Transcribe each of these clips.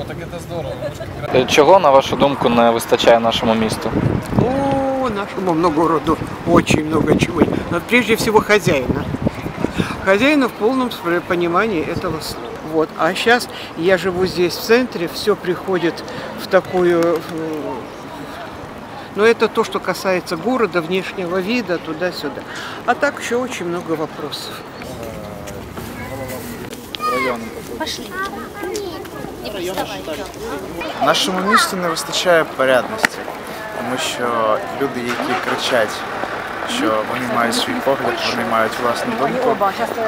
О, так это здорово. Е, Чого, на вашу думку, не вистачає нашому місту? О, нашему много городу очень много чего. Но прежде всего хозяина. Хозяина в полном понимании этого слова. Вот. А сейчас я живу здесь в центре, все приходит в такую... э, Но это то, что касается города, внешнего вида, туда-сюда. А так еще очень много вопросов. Нашому місту не вистачає порядності, тому що люди, які кричать, що вони мають свій погляд, вони мають власну думку,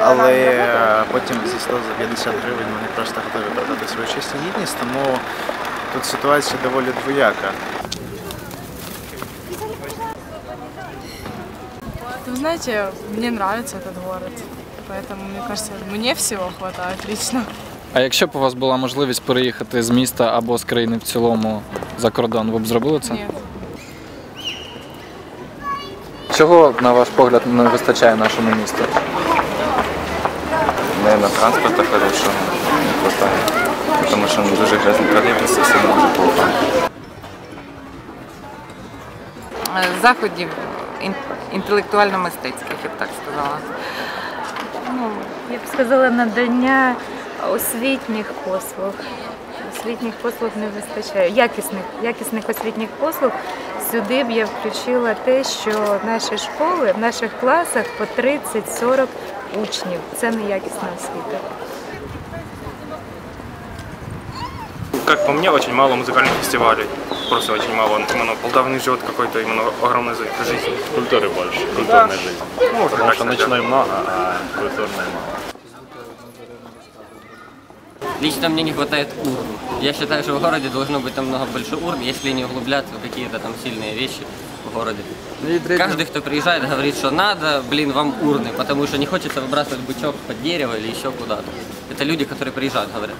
але е, потім за 100 за 50 гривень вони просто готові продати свою честь і гідність, тому тут ситуація доволі двояка. Вы знаете, мне нравится этот город. Поэтому, мне кажется, мне всего хватает лично. А якщо б у вас була можливість переїхати з міста або з країни в цілому за кордон, ви б зробили це? Нет. Чого, на ваш погляд, не вистачає нашому місту? Наверное, транспорта хорошего не хватает. Потому что он дуже грязный троллейбус, все дуже плохо. Е, заходів ін- інтелектуально-мистецьких, я б так сказала. ну, я б сказала, надання освітніх послуг. Освітніх послуг не вистачає. Якісних, якісних освітніх послуг. Сюди б я включила те, що наші школи в наших класах по 30-40 учнів. Це не якісна освіта. Как по мне, очень мало музыкальных фестивалей. Просто очень мало. Именно Полтава не живет какой-то именно огромной за- жизнью. Культуры больше, культурной жизни. Можно Потому так что сказать. ночной много, а культурной мало. Лично мне не хватает урн. Я считаю, что в городе должно быть намного больше урн, если не углубляться в какие-то там сильные вещи в городе. Каждый, кто приезжает, говорит, что надо, блин, вам урны, потому что не хочется выбрасывать бычок под дерево или еще куда-то. Это люди, которые приезжают, говорят.